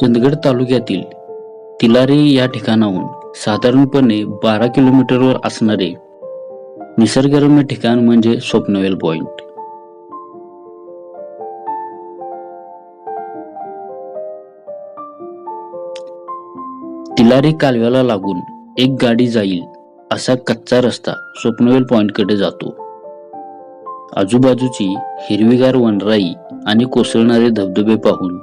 चंदगड तालुक्यातील तिलारी या ठिकाणाहून साधारणपणे बारा किलोमीटरवर असणारे निसर्गरम्य ठिकाण म्हणजे स्वप्नवेल पॉइंट. तिलारी कालव्याला लागून एक गाडी जाईल असा कच्चा रस्ता स्वप्नवेल पॉइंटकडे जातो. आजूबाजूची हिरवीगार वनराई आणि कोसळणारे धबधबे पाहून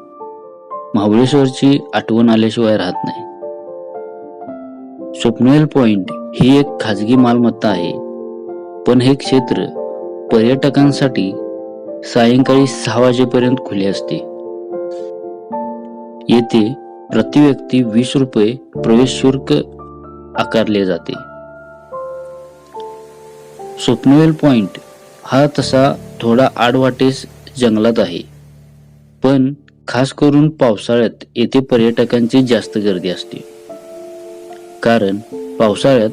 महाबळेश्वरची आठवण आल्याशिवाय राहत नाही. स्वप्नवेल पॉइंट ही एक खाजगी मालमत्ता आहे. पण हे क्षेत्र पर्यटकांसाठी सायंकाळी सहा वाजेपर्यंत खुले असते. येथे प्रति व्यक्ती वीस रुपये प्रवेश शुल्क आकारले जाते. स्वप्नवेल पॉइंट हा तसा थोडा आडवाटेस जंगलात आहे. पण खास करून पावसाळ्यात येथे पर्यटकांची जास्त गर्दी असते. कारण पावसाळ्यात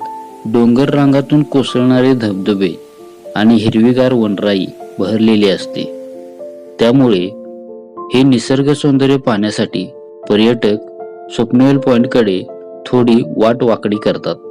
डोंगर रांगातून कोसळणारे धबधबे आणि हिरवीगार वनराई बहरलेली असते. त्यामुळे हे निसर्ग सौंदर्य पाहण्यासाठी पर्यटक स्वप्नवेल पॉइंटकडे थोडी वाट वाकडी करतात.